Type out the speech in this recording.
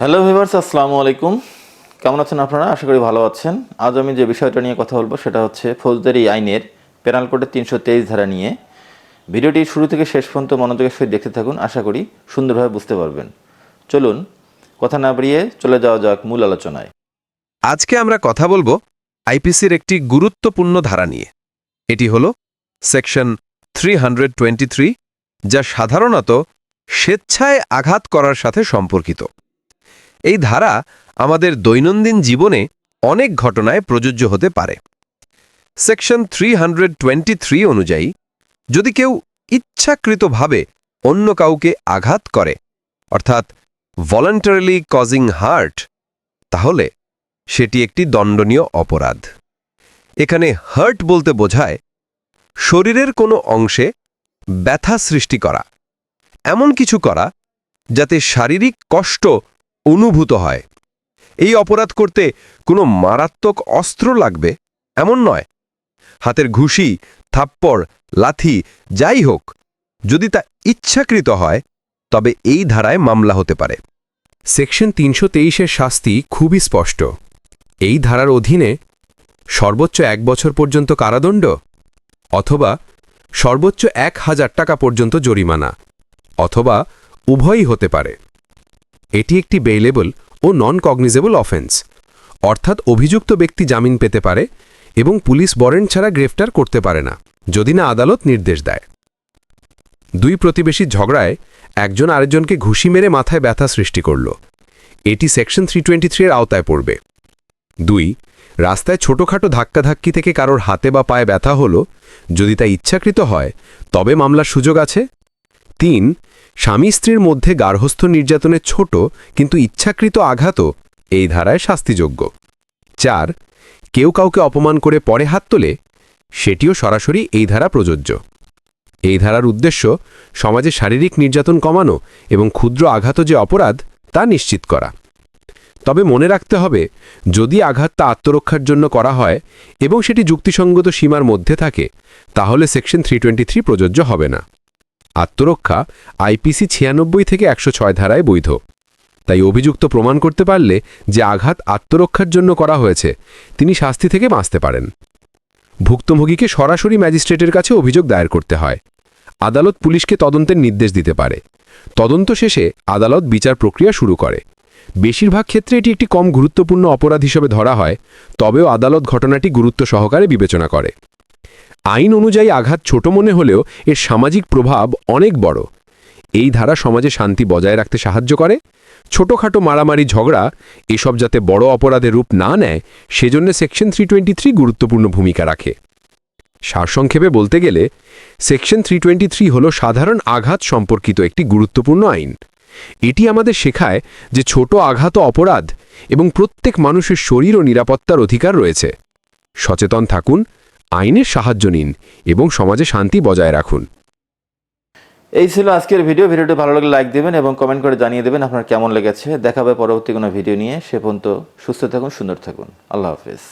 Hello viewers আসসালামু আলাইকুম। কেমন আছেন আপনারা? আশা করি ভালো আছেন। আজ আমি যে বিষয়টা নিয়ে কথা বলব সেটা হচ্ছে ফৌজদারি আইনের পেনাল কোডের তিনশো তেইশ ধারা নিয়ে। ভিডিওটি শুরু থেকে শেষ পর্যন্ত মনোযোগের সহিত দেখতে থাকুন, আশা করি সুন্দরভাবে বুঝতে পারবেন। চলুন, কথা না বাড়িয়ে চলে যাওয়া যাক মূল আলোচনায়। আজকে আমরা কথা বলব আইপিসির একটি গুরুত্বপূর্ণ ধারা নিয়ে। এটি হল সেকশন থ্রি যা সাধারণত স্বেচ্ছায় আঘাত করার সাথে সম্পর্কিত। এই ধারা আমাদের দৈনন্দিন জীবনে অনেক ঘটনায় প্রযোজ্য হতে পারে। সেকশন থ্রি অনুযায়ী, যদি কেউ ইচ্ছাকৃতভাবে অন্য কাউকে আঘাত করে, অর্থাৎ ভলান্টারিলি কজিং হার্ট তাহলে সেটি একটি দণ্ডনীয় অপরাধ। এখানে হার্ট বলতে বোঝায় শরীরের কোনো অংশে ব্যথা সৃষ্টি করা, এমন কিছু করা যাতে শারীরিক কষ্ট অনুভূত হয়। এই অপরাধ করতে কোনো মারাত্মক অস্ত্র লাগবে? এমন নয়। হাতের ঘুষি, থাপ্পড়, লাথি, যাই হোক, যদি তা ইচ্ছাকৃত হয়, তবে এই ধারায় মামলা হতে পারে। সেকশন তিনশো তেইশের শাস্তি খুবই স্পষ্ট। এই ধারার অধীনে সর্বোচ্চ এক বছর পর্যন্ত কারাদণ্ড? অথবা সর্বোচ্চ এক হাজার টাকা পর্যন্ত জরিমানা? অথবা উভয়ই হতে পারে। এটি একটি বেইলেবল ও নন কগনিজেবল অফেন্স অর্থাৎ অভিযুক্ত ব্যক্তি জামিন পেতে পারে এবং পুলিশ বরেন্ট ছাড়া গ্রেফতার করতে পারে না, যদি না আদালত নির্দেশ দেয়। দুই প্রতিবেশীর ঝগড়ায় একজন আরেকজনকে ঘুষি মেরে মাথায় ব্যথা সৃষ্টি করল। এটি সেকশন থ্রি এর আওতায় পড়বে। দুই, রাস্তায় ছোটখাটো ধাক্কাধাক্কি থেকে কারোর হাতে বা পায়ে ব্যথা হলো, যদি তা ইচ্ছাকৃত হয়, তবে মামলার সুযোগ আছে। তিন স্বামী স্ত্রীর মধ্যে গার্হস্থ্য নির্যাতনের ছোট কিন্তু ইচ্ছাকৃত আঘাতও এই ধারায় শাস্তিযোগ্য। চার, কেউ কাউকে অপমান করে পরে হাত তোলে, সেটিও সরাসরি এই ধারা প্রযোজ্য। এই ধারার উদ্দেশ্য সমাজে শারীরিক নির্যাতন কমানো এবং ক্ষুদ্র আঘাত যে অপরাধ, তা নিশ্চিত করা। তবে মনে রাখতে হবে, যদি আঘাতটা আত্মরক্ষার জন্য করা হয় এবং সেটি যুক্তিসঙ্গত সীমার মধ্যে থাকে, তাহলে সেকশন থ্রি প্রযোজ্য হবে না। আত্মরক্ষা আইপিসি ছিয়ানব্বই থেকে একশো ছয় ধারায় বৈধ। তাই অভিযুক্ত প্রমাণ করতে পারলে যে আঘাত আত্মরক্ষার জন্য করা হয়েছে, তিনি শাস্তি থেকে বাঁচতে পারেন। ভুক্তভোগীকে সরাসরি ম্যাজিস্ট্রেটের কাছে অভিযোগ দায়ের করতে হয়। আদালত পুলিশকে তদন্তের নির্দেশ দিতে পারে। তদন্ত শেষে আদালত বিচার প্রক্রিয়া শুরু করে। বেশিরভাগ ক্ষেত্রে এটি একটি কম গুরুত্বপূর্ণ অপরাধ হিসেবে ধরা হয়, তবেও আদালত ঘটনাটি গুরুত্ব সহকারে বিবেচনা করে। আইন অনুযায়ী আঘাত ছোট মনে হলেও এর সামাজিক প্রভাব অনেক বড়। এই ধারা সমাজে শান্তি বজায় রাখতে সাহায্য করে। ছোটখাটো মারামারি, ঝগড়া এসব যাতে বড় অপরাধের রূপ না নেয়, সেজন্য সেকশন থ্রি গুরুত্বপূর্ণ ভূমিকা রাখে। সারসংক্ষেপে বলতে গেলে সেকশন থ্রি হল সাধারণ আঘাত সম্পর্কিত একটি গুরুত্বপূর্ণ আইন। এটি আমাদের শেখায় যে ছোট আঘাত অপরাধ এবং প্রত্যেক মানুষের শরীর ও নিরাপত্তার অধিকার রয়েছে। সচেতন থাকুন আইনের সাহায্য নিন এবং সমাজে শান্তি বজায় রাখুন। এই ছিল আজকের ভিডিও। ভিডিওটি ভালো লাগলে লাইক দেবেন এবং কমেন্ট করে জানিয়ে দেবেন আপনার কেমন লেগেছে। দেখাবে পরবর্তী কোনো ভিডিও নিয়ে। সে পর্যন্ত সুস্থ থাকুন, সুন্দর থাকুন। আল্লাহ হাফেজ।